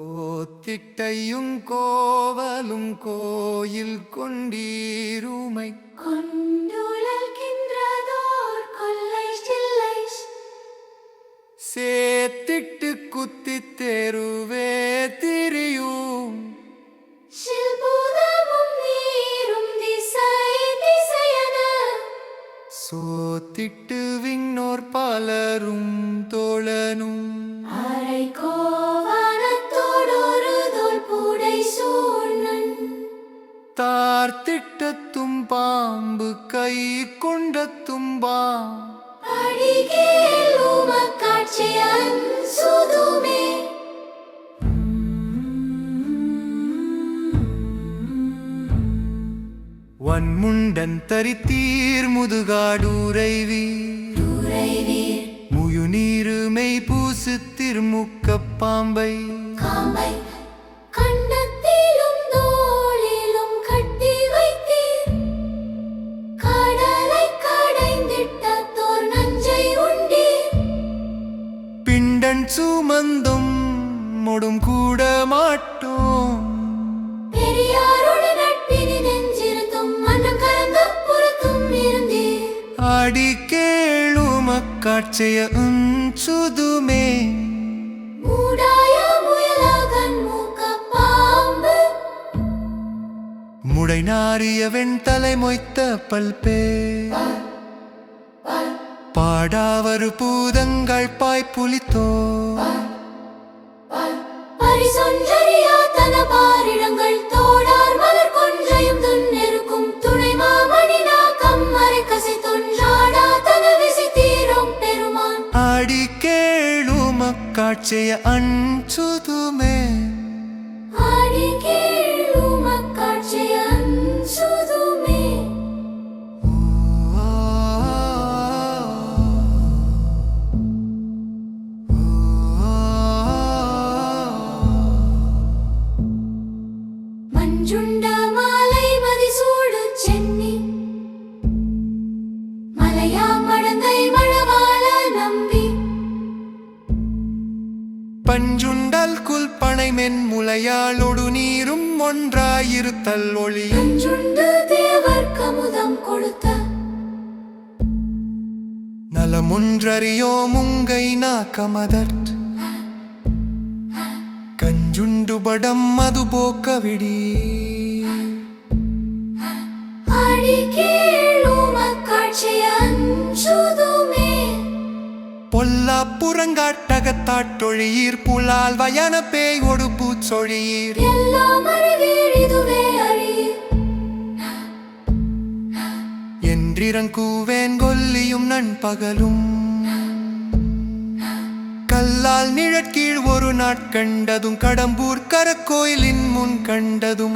கோத்திட்டையும் கோவலும் கோயில் கொண்டீருமை. கொண்டுழல்கின்றதோர் கொல்லை சேத்திட்டு குத்தி தெருவே தார்த்திட்ட தும்பாம்பு கை கொண்ட தும்பா அடிகேல் உமக்காட்சியன் சுதுமே வன்முண்டன் தரித்தீர் சுமந்தும் மொடும் கூட மாட்டோம். பெரியாரோடு நட்பினி நெஞ்சிருந்தும் மனம் கலந்த புறத்தும் இருந்தீர் ஆடி கேளுமக்காட்சிய சுதுமே மூடாய பரிசொன்றறியா தன பாரிடங்கள் தோடார் மலர் கொன்றையும் துன்னெருக்கும் துணை மாமணி நாக்கம் மறை கசி தொன்றாடா தன விசி தீரும் பெருமான். ஆடி கேளுமக்காட்சிய அன்சுதுமே ஆடி கேளும் பஞ்சுண்டல் குல் பனை மென்முலையாளொடு நீரும் ஒன்றாயிருத்தல் ஒளி. நலமொன்றறியோ முங்கை நாக்கமதற். கஞ்சுண்டு படம் மது போக்கவிடி ஆடி கேளும் அக்காட்சியன் சுதுமே பொல்லா புறங்காட்டகத்தாட்டொழியீர் புலால் வயன பேய் ஒடு பூச்சொழியீர் என்றிறங்கூவேன் கொல்லியும் நண்பகலும். கல்லால் நிழற்கீழ் ஒரு நாட்கண்டதும் கடம்பூர் கரக்கோயிலின் முன் கண்டதும்.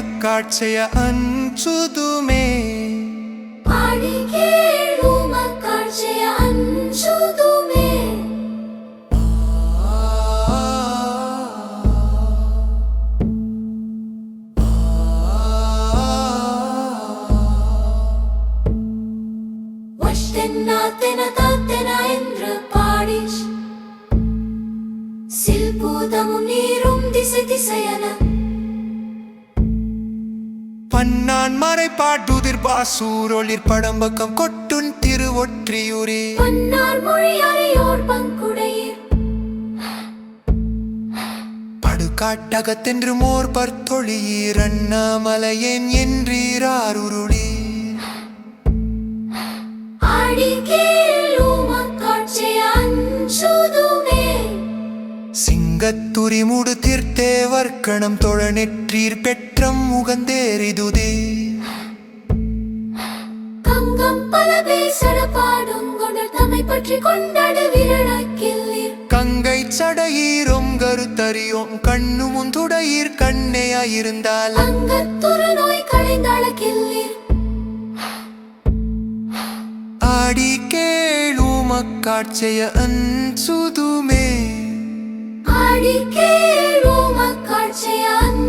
கேளும் அக்காட்சிய பன்னான் மறை பாட்டுதிர் பாசூரொளிர் படம்பக்கம் கொட்டுன் திருவொற்றியூரே. படுகாட்டகத்தென்று மோர் பர்த்தொழியீர் அண்ணாமலையேன் என்றீராருருளி ஆடி கேளும் சிங்கத்துரி முடு தீர்த்தேவர்க்கணம் தொழ நெற்றீர் பெற்றம் முகந்தேரிதுதே கங்கை சடையீரும் கருத்தறியோம் கண்ணு முந்துடையீர் கண்ணேயாயிருந்தால். ஆடி கேளும் அக்காட்சிய அன்சுதுமே ஆடி கேளும் அக்காட்சியன்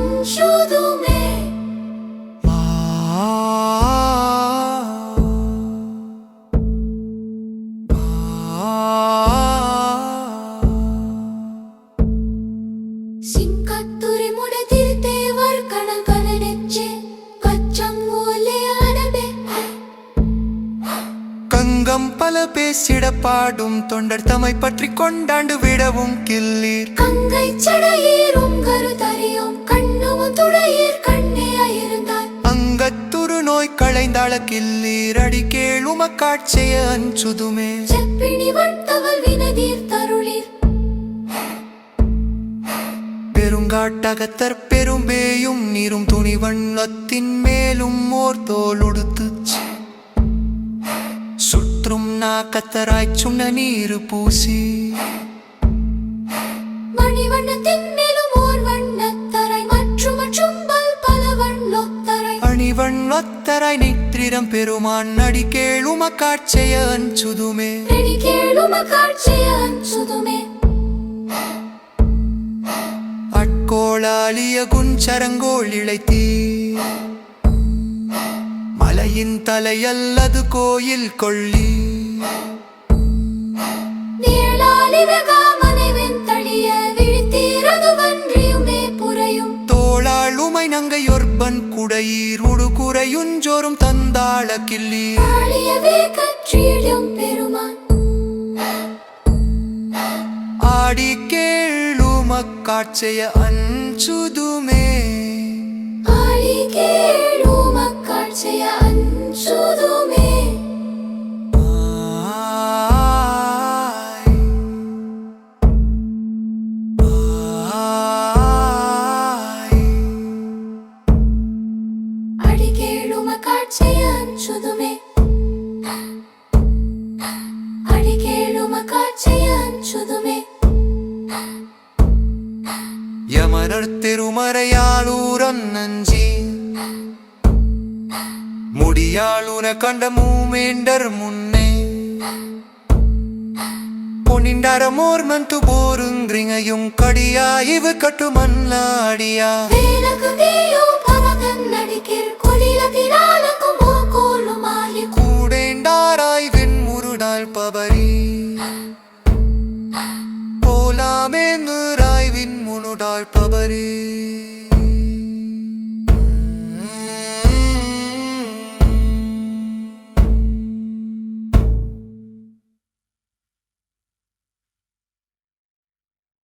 பேசிட பாடும் தொண்டர் தம்மை பற்றி கொண்டாண்டு விடவும் கில்லீர் கங்கை சடையீரும் கருதறியோம் கண்ணுவும் துடையீர் கண்ணேயாயிருந்தார் அங்கத்துரு நோய் களைந்தாள கில்லீர் அடி கேளும காட்சிய அஞ்சுதுமே. வினதீர் தருளீர். பெருங்காட்டகத்தர் பெரும்பேயும் நீரும் துணி வண்ணத்தின் மேலும் ஓர் தோலுடுத்து சுற்றும் நாக்கத்தராய் சுண்ண நீரு பூசி. அணிவண்ணொத்தராய் நித்திரம் பெருமான் அடி கேளும காட்சிய அஞ்சுதுமே. அட்கோளாலிய குஞ்சரங்கோள் இழைத்தீ. மலையின் தலையல்லது கோயில் கொள்ளி. நங்கையொர்பன் குடையீர் உடுகுறையுஞ்சோறும் தந்தாள கிள்ளீர். ஆடி கேளும காட்சிய அஞ்சுதுமே. ஆழி கேளும காட்சிய அஞ்சுதுமே. யமனர் திருமறையாளூரன் நஞ்சி. முடியாளுன கண்ட மூமேண்டர் முன்னே. பொன்னிண்டார மோர்மந்து போருங்கிரிங்கையும் கடியா இவு கட்டு மல்லாடியா வேலகு தேயோ பவகன் நடிக்கிர்